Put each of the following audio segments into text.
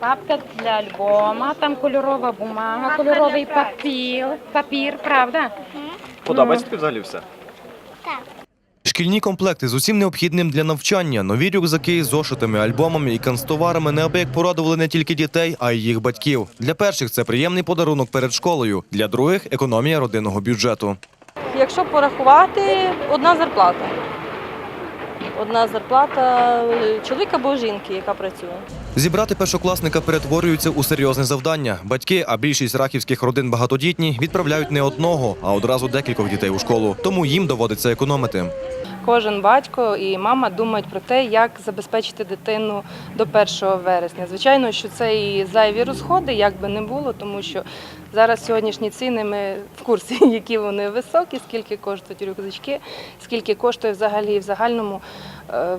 Папка для альбома, там кольорова бумага, кольоровий папір, папір, правда? Подобається тобі взагалі все? Шкільні комплекти з усім необхідним для навчання, нові рюкзаки з зошитами, альбомами і канцтоварами неабияк порадували не тільки дітей, а й їх батьків. Для перших це приємний подарунок перед школою, для других економія родинного бюджету. Якщо порахувати, одна зарплата. Одна зарплата чоловіка або жінки, яка працює. Зібрати першокласника перетворюється у серйозне завдання. Батьки, а більшість рахівських родин багатодітні, відправляють не одного, а одразу декількох дітей у школу. Тому їм доводиться економити. Кожен батько і мама думають про те, як забезпечити дитину до 1 вересня. Звичайно, що це і зайві розходи, як би не було, тому що зараз сьогоднішні ціни ми в курсі, які вони високі, скільки коштують рюкзачки, скільки коштує взагалі в загальному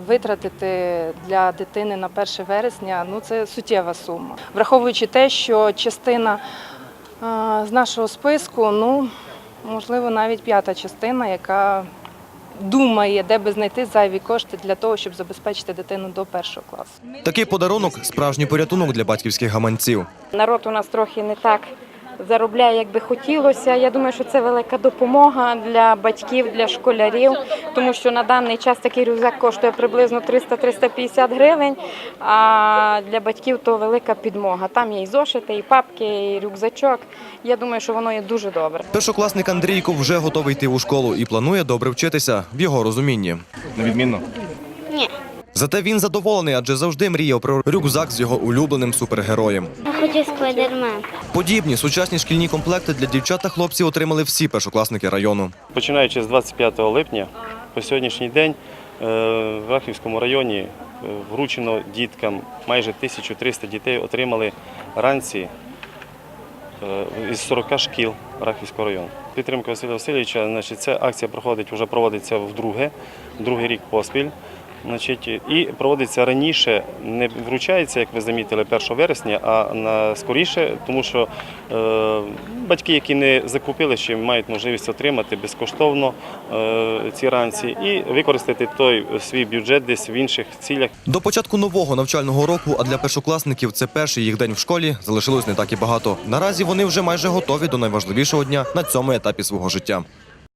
витратити для дитини на 1 вересня. Ну це суттєва сума. Враховуючи те, що частина е, з нашого списку, ну можливо, навіть п'ята частина, яка думає, де би знайти зайві кошти для того, щоб забезпечити дитину до першого класу. Такий подарунок справжній порятунок для батьківських гаманців. Народ у нас трохи не так заробляє, як би хотілося. Я думаю, що це велика допомога для батьків, для школярів, тому що на даний час такий рюкзак коштує приблизно 300-350 гривень. А для батьків то велика підмога. Там є і зошити, і папки, і рюкзачок. Я думаю, що воно є дуже добре. Першокласник Андрійко вже готовий йти у школу і планує добре вчитися в його розумінні. Невідмінно. Зате він задоволений, адже завжди мріяв про рюкзак з його улюбленим супергероєм. Я хочу спайдермен. Подібні сучасні шкільні комплекти для дівчат та хлопців отримали всі першокласники району. Починаючи з 25 липня по сьогоднішній день е, в Рахівському районі е, вручено діткам майже 1300 дітей отримали ранці е, із 40 шкіл Рахівського району. Підтримка Василя Васильовича, значить, ця акція проходить, вже проводиться вдруге, другий рік поспіль. Значить, і проводиться раніше, не вручається, як ви замітили, 1 вересня, а на скоріше, тому що е, батьки, які не закупили, ще мають можливість отримати безкоштовно е, ці ранці і використати той свій бюджет десь в інших цілях. До початку нового навчального року, а для першокласників це перший їх день в школі, залишилось не так і багато. Наразі вони вже майже готові до найважливішого дня на цьому етапі свого життя.